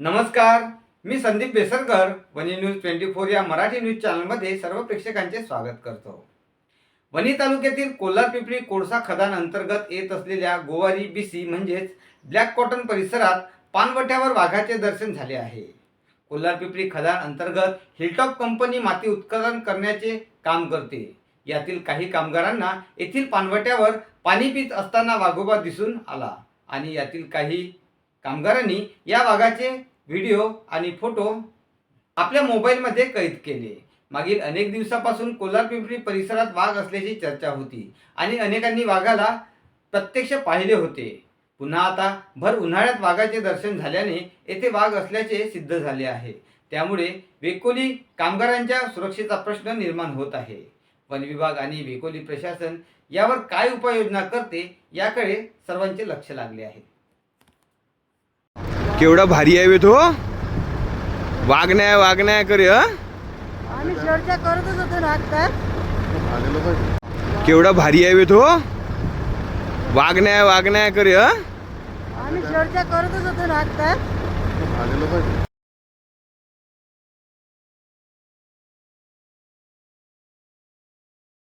नमस्कार मी संदीप बेसरकर वनी न्यूज ट्वेंटी फोर या मराठी न्यूज चॅनलमध्ये सर्व प्रेक्षकांचे स्वागत करतो. वणी तालुक्यातील कोल्हार पिंपरी कोळसा खदान अंतर्गत येत असलेल्या गोवारी बी सी म्हणजेच ब्लॅक कॉटन परिसरात पानवट्यावर वाघाचे दर्शन झाले आहे. कोल्हार पिपरी खदान अंतर्गत हिलटॉप कंपनी माती उत्खनन करण्याचे काम करते. यातील काही कामगारांना येथील पानवट्यावर पाणी पित असताना वाघोबा दिसून आला आणि यातील काही कामगारांनी या वाघाचे व्हिडिओ आणि फोटो आपल्या मोबाईलमध्ये कैद केले. मागील अनेक दिवसापासून कोल्हार पिंपरी परिसरात वाघ असल्याची चर्चा होती आणि अनेकांनी वाघाला प्रत्यक्ष पाहिले होते. पुन्हा आता भर उन्हाळ्यात वाघाचे दर्शन झाल्याने येथे वाघ असल्याचे सिद्ध झाले आहे. त्यामुळे वेकोली कामगारांच्या सुरक्षेचा प्रश्न निर्माण होत आहे. वन विभाग आणि वेकोली प्रशासन यावर काय उपाययोजना करते याकडे सर्वांचे लक्ष लागले आहे. केवढा भारी आहे तो वागण्या वागण्या करे हं? आम्ही चर्चा करतच होतो ना आता केवढा भारी आहे तो वागण्या वागण्या करे हं? आम्ही चर्चा करतच होतो